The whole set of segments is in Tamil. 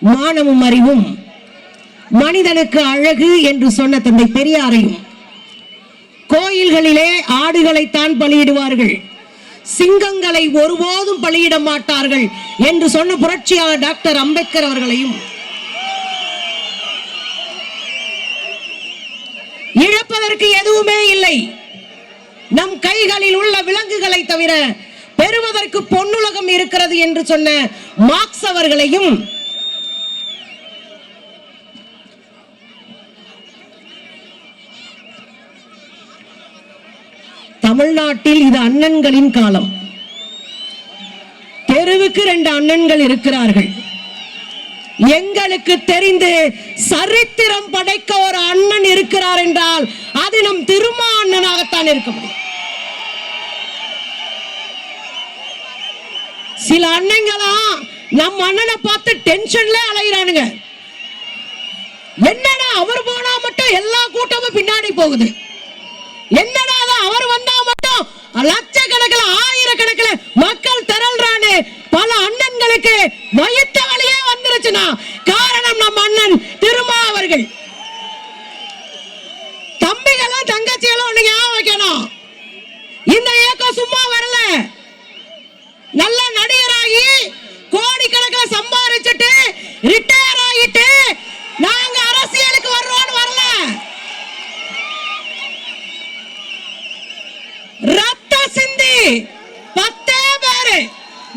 மானமும் அறிவும் மனிதனுக்கு அழகு என்று சொன்ன தந்தை பெரியாரையும் கோயில்களிலே ஆடுகளைத்தான் பலியிடுவார்கள். சிங்கங்களை ஒருபோதும் பலியிட மாட்டார்கள் என்று சொன்ன புரட்சியாளர் டாக்டர் அம்பேத்கர் அவர்களையும். இழப்பதற்கு எதுவுமே இல்லை. நம் கைகளில் உள்ள விலங்குகளை தவிர பெறுவதற்கு பொன்னுலகம் இருக்கிறது என்று சொன்ன மார்க்ஸ் அவர்களையும் தமிழ்நாட்டில் இது அண்ணன்களின் காலம். தெருவுக்கு ரெண்டு அண்ணன்கள் இருக்கிறார்கள். எங்களுக்கு தெரிந்து சரித்திரம் படைக்க ஒரு அண்ணன் இருக்கிறார் என்றால் அது நம் திருமா அண்ணனாகத்தான் இருக்க முடியும். சில அண்ணங்களா நம் அண்ணனை பார்த்து டென்ஷன்ல அலைகிறானுங்க என்னடா அவர் போனா மட்டும் எல்லா கூட்டமும் பின்னாடி போகுது. என்னடா அவர் வந்தா லட்சக்கணக்கில் ஆயிரக்கணக்கில் மக்கள் திரள்றானு. பல அண்ணன்களுக்கு வயிற்று வழியே வந்துருச்சுன்னா காரணம் நம் அண்ணன் திருமா அவர்கள். தம்பிகளும் தங்கச்சிகளும் ஒண்ணு வைக்கணும். இந்த இயக்கம் சும்மா வரல. நல்ல நடிகராகி கோடிக்கணக்கில் சம்பாதிச்சுட்டு ரிட்டையர் ஆகிட்டு நாங்க அரசியலுக்கு வர்றோம்னு வரல ரத்த சிந்தி பத்தே பேரு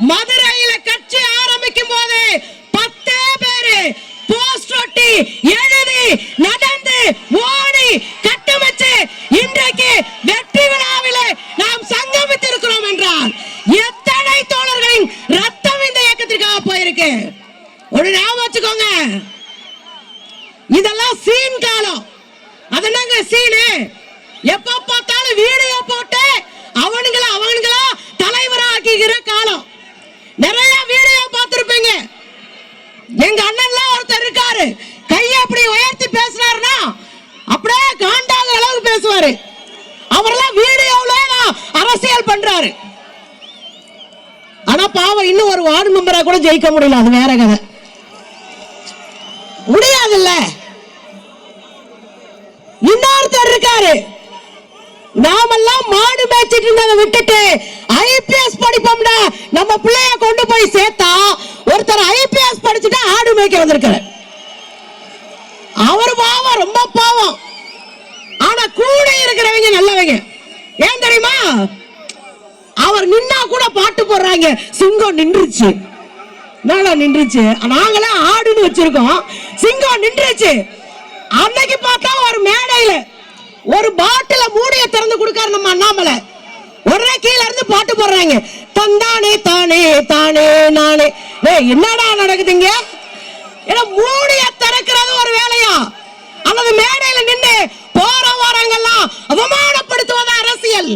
மதுரையில கட்சி ஆரம்பிக்கும் போது பத்தே பேரு போஸ்ட் ஒட்டி எழுதி நடந்து ஓடி கட்டமைச்சு இன்றைக்கு வெற்றி விழாவிலே நாம் சங்கமித்திருக்கிறோம் என்றால் எத்தனை தோழர்களின் ரத்தம் இந்த இயக்கத்திற்காக போயிருக்கு ஒரு ஞாபகம் வச்சுக்கோங்க. இதெல்லாம் சீன் காலம். அதனாங்க சீனு? எப்ப பார்த்தாலும் வீடியோ போட்டு அவனுங்கள அவனுங்களா தலைவரா ஆக்கிக்கிற காலம். நிறைய வீடியோ பார்த்திருப்பீங்க. எங்க அண்ணன்லாம் ஒருத்தர் இருக்காரு. கையை அப்படி உயர்த்தி பேசுறாருன்னா அப்படியே காண்டாத அளவுக்கு பேசுவாரு. அவரெல்லாம் வீடியோல அரசியல் பண்றாரு. ஆனா பாவம் இன்னும் ஒரு வார்டு மெம்பரா கூட ஜெயிக்க முடியல. அது வேற கதை. இருந்ததை விட்டுட்டு ஐபிஎஸ் படிப்போம்டா. நம்ம பிள்ளைய கொண்டு போய் சேர்த்தா ஒருத்தர் ஐபிஎஸ் படிச்சுட்டு ஆடு மேய்க்க வந்திருக்காரு. அவர் பாவம் ரொம்ப பாவம். ஆனா கூட இருக்கிறவங்க நல்லவங்க. ஏன் தெரியுமா? அவர் நின்னா கூட பாட்டு போடுறாங்க. சிங்கம் நின்றுச்சு. என்னடா நின்றுச்சு? நாங்களாம் ஆடுன்னு வச்சிருக்கோம். சிங்கம் நின்றுச்சு. அன்னைக்கு பார்த்தா ஒரு மேடையில ஒரு பாட்டில மூடிய திறந்து கொடுக்காரு நம்ம அண்ணாமலை. உடனே கீழ இருந்து பாட்டு போடுறாங்க. தந்தானே தானே தானே நானே. என்னடா நடக்குதுங்க? ஏன்னா மூடிய திறக்கிறது ஒரு வேலையா? அல்லது மேடையில நின்று போற வாரங்கள்லாம் அவமானப்படுத்துவது அரசியல்.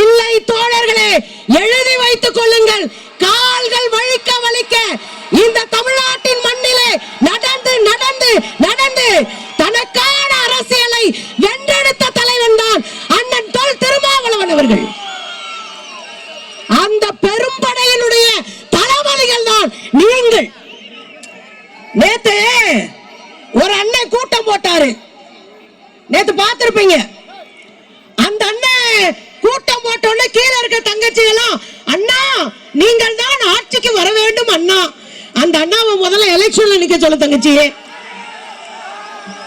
இல்லை தோழர்களே எழுதி வைத்துக் கொள்ளுங்கள். கால்கள் வழிக்க வலிக்க இந்த தமிழ்நாட்டின் மண்ணிலே நடந்து நடந்து நடந்து தனக்கான அரசியலை வென்றெடுத்த தலைவன் தான் அண்ணன் தொல் திருமாவளவன் அவர்கள் அந்த பெரும்படையினுடைய தளபதிகள் தான் நீங்கள் நேத்து ஒரு அண்ணன் கூட்டம் போட்டாரு நேத்து பார்த்திருப்பீங்க அந்த அண்ணன் கூட்டம் போட்டோன்னு கீழே இருக்க தங்கச்சி எல்லாம் அண்ணா நீங்கள் தான் ஆட்சிக்கு வர வேண்டும் அண்ணா. அந்த அண்ணாவை முதல்ல எலெக்ஷன்ல நிக்க சொல்ல தங்கச்சி.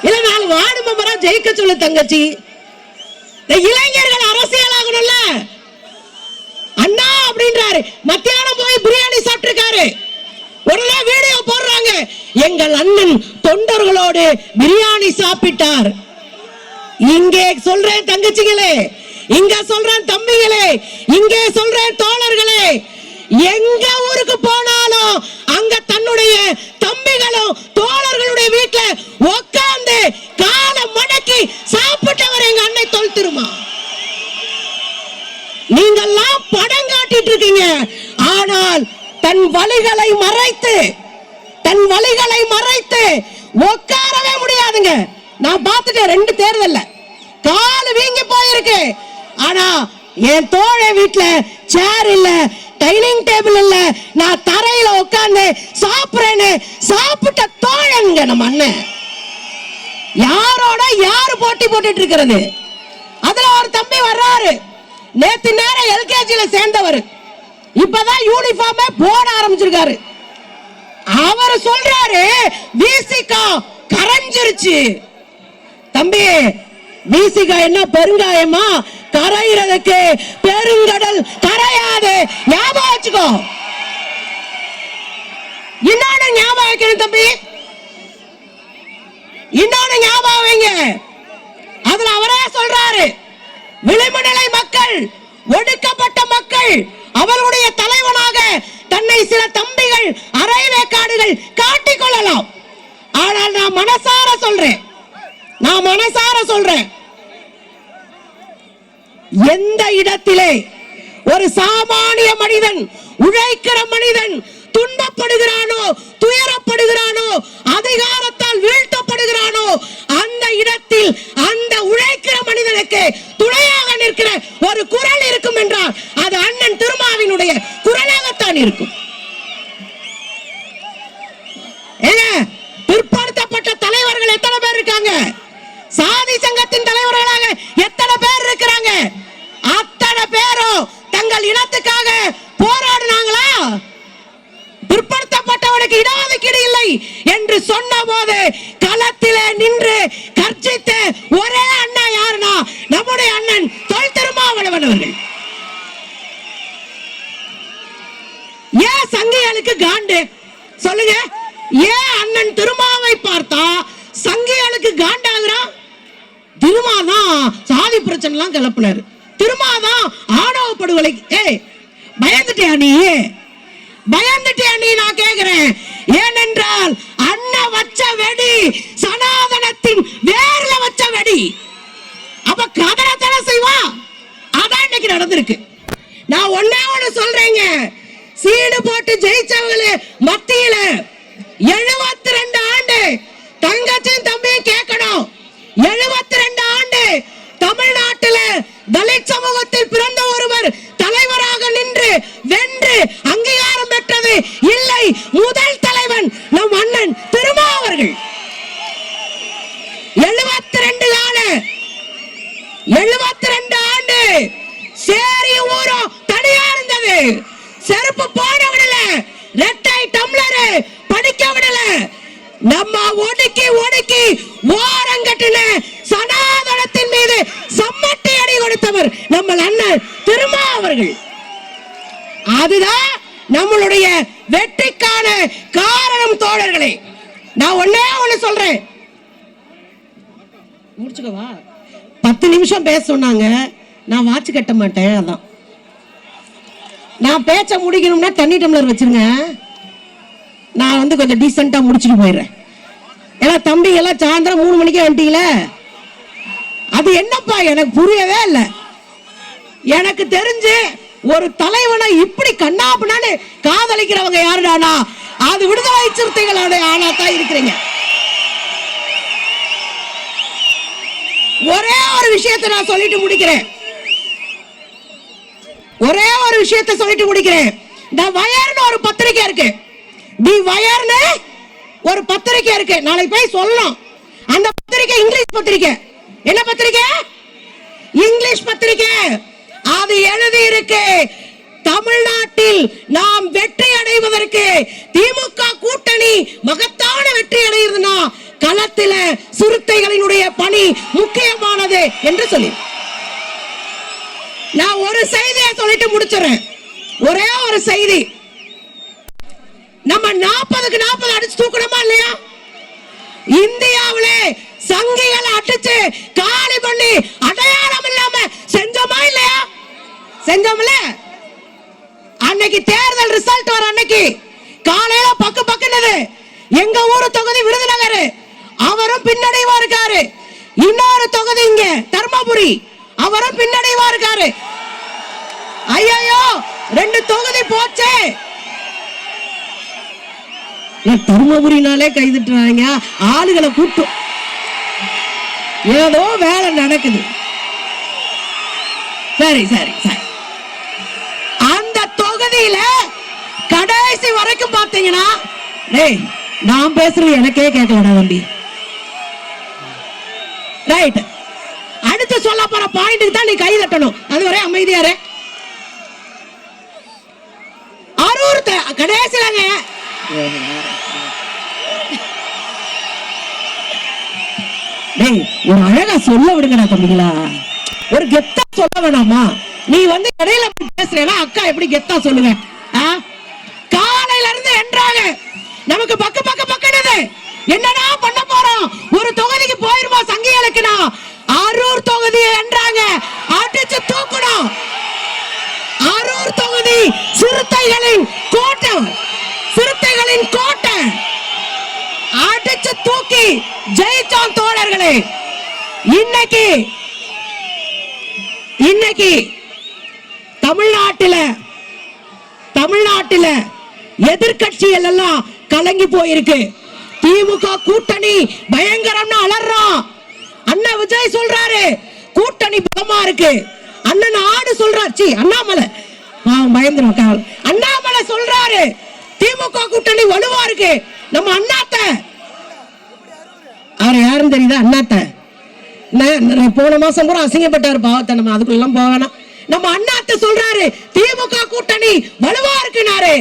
இல்ல நாலு வார்டு மெம்பரா ஜெயிக்க சொல்ல தங்கச்சி. இளைஞர்கள் அரசியல் ஆகணும்ல அண்ணா அப்படின்றாரு. மத்தியானம் போய் பிரியாணி சாப்பிட்டிருக்காரு. உடனே வீடியோ போடுறாங்க. எங்கள் அண்ணன் தொண்டர்களோடு பிரியாணி சாப்பிட்டார். இங்கே சொல்றேன் தங்கச்சிகளே இங்க சொல்றேன் தம்பிகளே இங்கே சொல்றேன் தோழர்களே. எங்க ஊருக்கு போனாலும் அங்க தன்னுடைய தம்பிகளும் தோழர்களுடைய வீட்டுல உட்கார்ந்து காலை மடக்கி சாப்பிட்டவர் எங்க அன்னை தொல் திருமா. நீங்கெல்லாம் படம் காட்டிட்டு இருக்கீங்க. ஆனால் தன் வழிகளை மறைத்து தன் வழிகளை மறைத்து உட்காரவே முடியாதுங்க. நான் பார்த்துட்டேன் ரெண்டு தேர்தல்ல. கால் வீங்கி போயிருக்கு. ஆனா என் தோழ வீட்டுல சேர் இல்ல டைனிங் டேபிள் இல்ல நான் தரையில உட்கார்ந்து சாப்பிடுறேன்னு சாப்பிட்ட தோழங்க நம்ம அண்ணன். யாரோட யாரு போட்டி போட்டுட்டு இருக்கிறது அதுல ஒரு தம்பி வர்றாரு. நேத்து நேரம் எல்கேஜில சேர்ந்தவர். இப்பதான் யூனிஃபார்மே போட ஆரம்பிச்சிருக்காரு. அவர் சொல்றாரு விசிகா கரைஞ்சிருச்சு. தம்பி விசிகா என்ன பெருங்காயமா? கரையிறதுக்கு பெருங்கடல் கரையாது. ஞாபகம் வச்சுக்கோ. இன்னொன்னு ஞாபகம் வைக்கணும் தம்பி. இன்னொன்னு ஞாபகம் வைங்க. அதுல அவரே சொல்றாரு. விளிம்புநிலை மக்கள் ஒடுக்கப்பட்ட மக்கள் அவர்களுடைய தலைவனாக தன்னை சில தம்பிகள் அரைவேக்காடுகள் காட்டிக் கொள்ளலாம். ஆனால் நான் மனசார சொல்றேன். நான் மனசார சொல்றேன். எந்த இடத்திலே ஒரு சாமானிய மனிதன் உழைக்கிற மனிதன் துன்பப்படுகிறானோ துயரப்படுகிறானோ அதிகாரத்தால் வீழ்த்தப்படுகிறானோ அந்த இடத்தில் அந்த உழைக்கிற மனிதனுக்கு துணையாக நிற்கிற ஒரு குரல் இருக்கும் என்றால் அது அண்ணன் திருமாவினுடைய குரலாகத்தான் இருக்கும். என்று சொன்ன போது களத்திலே நின்று கர்ஜித்த ஒரே அண்ணன் யாருனா நம்முடைய அண்ணன் தொல் திருமாவளவன் அவர்கள். ஏன் சங்கிகளுக்கு காண்டு? சொல்லுங்க. ஏன் அண்ணன் திருமாவை பார்த்தா சங்கிகளுக்கு காண்டாகிறான் திருமாதான் சாதி பிரச்சனை எல்லாம் கிளப்பினாரு திருமாதான் ஆணவ படுகொலை ஏய் பயந்துட்டியா நீ? பயந்துட்டியா நீ? நான் கேக்குறேன் ஏனென்றால் அண்ணன் வச்ச வெடி சனாதனத்தின் வேர்ல வச்ச வெடி அப்ப கதனை தானே செய்வான் அதான் இன்னைக்கு நடந்திருக்கு நான் ஒன்னே ஒண்ணு சொல்றேங்க சீடு போட்டு ஜெயிச்சவங்களே மத்தியில எழுபத்தி ரெண்டு ஆண்டு தங்கச்சியும் தம்பியும் கேட்கணும் எழுபத்தி ரெண்டு ஆண்டு தமிழ்நாட்டில தலித் சமூகத்தில் பிறந்த ஒருவர் தலைவராக நின்று வென்று அங்கீகாரம் பெற்றது இல்லை முதல் தலைவன் நம் அண்ணன் திருமா அவர்கள் எழுபத்தி ரெண்டு கால எழுபத்தி ரெண்டு ஆண்டு சேரி ஊரும் தனியா இருந்தது செருப்பு போட விடல ரெட்டை டம்ளர் படிக்க விடல அம்மா ஒடுக்கி ஒடுக்கி ஓரங்கட்டின சனாதனத்தின் மீது சம்மட்டி அடி கொடுத்தவர் நம்ம அண்ணன் திருமா அவர்கள். அதுதான் நம்மளுடைய வெற்றிக்கான காரணம் தோழர்களே. நான் ஒன்னே ஒண்ணு சொல்றேன். முடிச்சுக்கவா? பத்து நிமிஷம் பேச சொன்னாங்க. நான் வாட்ச் கட்ட மாட்டேன் அதான். நான் பேச்ச முடிக்கணும்னா தண்ணி டம்ளர் வச்சிருங்க. நான் வந்து கொஞ்சம் டீசெண்டாக முடிச்சுட்டு போயிடுறேன். ஏன்னா தம்பி எல்லாம் சாயந்தரம் மூணு மணிக்கே வந்துட்டீங்களே? அது என்னப்பா எனக்கு புரியவே இல்லை. எனக்கு தெரிஞ்சு ஒரு தலைவனை இப்படி கண்ணாப்புனான்னு காதலிக்கிறவங்க யாருடானா? அது விடுதலை சிறுத்தைகளோட ஆனா தான் இருக்கிறீங்க. ஒரே ஒரு விஷயத்தை நான் சொல்லிட்டு முடிக்கிறேன். ஒரே ஒரு விஷயத்தை சொல்லிட்டு முடிக்கிறேன். இந்த வயர்னு ஒரு பத்திரிக்கை இருக்கு. தி வயர்னு ஒரு பத்திரிக்கை இருக்கு. நாளைக்கு போய் சொல்லணும். அந்த பத்திரிக்கை இங்கிலீஷ் பத்திரிக்கை. என்ன பத்திரிக்கை? இங்கிலீஷ் பத்திரிக்கை. அது எழுதி இருக்கு. தமிழ்நாட்டில் நாம் வெற்றி அடைவதற்கு திமுக கூட்டணி மகத்தான வெற்றி அடைகிறதுனா களத்தில சிறுத்தைகளினுடைய பணி முக்கியமானது என்று சொல்லி. நான் ஒரு செய்தியை சொல்லிட்டு முடிச்சிடுறேன். ஒரே ஒரு செய்தி. நம்ம நாற்பதுக்கு நாற்பது அடிச்சு தூக்கணுமா இல்லையா? இந்தியாவிலே சங்கிகளை அடிச்சு காலி பண்ணி அடையாளம் இல்லாம செஞ்சோமா இல்லையா? செஞ்சோம்ல? அன்னைக்கு தேர்தல் ரிசல்ட் வர அன்னைக்கு காலையில பக்கு பக்குனது எங்க ஊரு தொகுதி விருதுநகர். அவரும் பின்னடைவா இருக்காரு. இன்னொரு தொகுதி இங்க தர்மபுரி. அவரும் பின்னடைவா இருக்காரு. ஐயோ ரெண்டு தொகுதி போச்சே. ஏன் தருமபுரினாலே கைதிட்டுறாங்க. ஆளுகளை கூட்டும் ஏதோ வேலை நடக்குது. சரி சரி சரி. அந்த தொகுதியில கடைசி வரைக்கும் பாத்தீங்கன்னா டேய் நான் பேசுறது எனக்கே கேட்கலடா தம்பி. ரைட் அடுத்து சொல்ல போற பாயிண்ட்டுக்கு தான் நீ கை தட்டணும். அதுவரை அமைதியாரு அரூர் த- டேய் ஒரு அழகா சொல்ல விடுங்கடா தம்பிங்களா ஒரு கெத்தா சொல்ல வேணாமா? நீ வந்து இடையில பேசுறேன்னா அக்கா எப்படி கெத்தா சொல்லுங்க காலையில இருந்து என்றாங்க நமக்கு பக்க பக்க பக்கனது என்ன பண்ண போறோம் ஒரு தொகுதிக்கு போயிருமா சங்கிகளுக்குனா அரூர் தொகுதியை என்றாங்க அடிச்சு தூக்கணும் அரூர் தொகுதி சிறுத்தைகளின் கோட்டை சிறுத்தைகளின் கோட்டை அடிச்சு தூக்கி ஜெயிச்சோம் தோழர்களே. இன்னைக்கு இன்னைக்கு தமிழ்நாட்டில தமிழ்நாட்டில எதிர்கட்சிகள் எல்லாம் கலங்கி போயிருக்கு. திமுக கூட்டணி பயங்கரம்னு அலறான். அண்ணன் விஜய் சொல்றாரு கூட்டணி பலமா இருக்கு. அண்ணன் ஆடு சொல்றாச்சு அண்ணாமலை. பாவம் பயந்துரும் அண்ணாமலை சொல்றாரு திமுக கூட்டணி வலுவா இருக்கு. நம்ம அண்ணா அவர் யாருன்னு தெரியுதா? அண்ணாத்த. போன மாசம் பூரா அசிங்கப்பட்டாரு பாவத்தை. நம்ம அதுக்குள்ள போக வேணாம். நம்ம அண்ணாத்த சொல்றாரு திமுக கூட்டணி வலுவா இருக்குனாரு.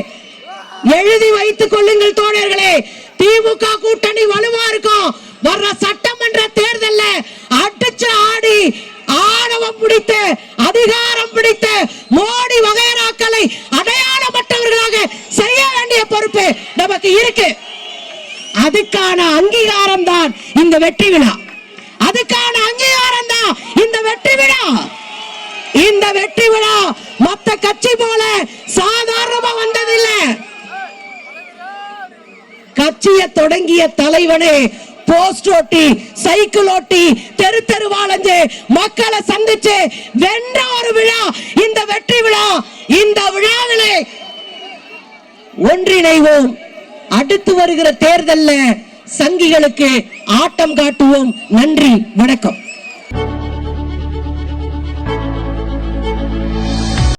எழுதி வைத்துக் கொள்ளுங்கள் தோழர்களே திமுக கூட்டணி வலுவா இருக்கும். வர்ற சட்டமன்ற தேர்தல்ல அடிச்சு ஆடி ஆணவம் பிடித்த அதிகாரம் பிடித்த மோடி வகையராக்களை அடையாளமற்றவர்களாக செய்ய வேண்டிய பொறுப்பு நமக்கு இருக்கு. அதுக்கான அங்கீகாரம் தான் இந்த வெற்றி விழா. அதுக்கான அங்கீகாரம் தான் இந்த வெற்றி விழா. இந்த வெற்றி விழா மத்த கட்சி போல சாதாரணமா வந்ததில்லை. கட்சியை தொடங்கிய தலைவனே போஸ்ட் ஓட்டி சைக்கிள் ஓட்டி தெரு தெரு வாழஞ்சு மக்களை சந்திச்சு வென்ற ஒரு விழா. இந்த வெற்றி விழா இந்த விழாவிலே ஒன்றிணைவோம். அடுத்து வருகிற தேர்தல்ல சங்கிகளுக்கு ஆட்டம் காட்டுவோம். நன்றி வணக்கம்.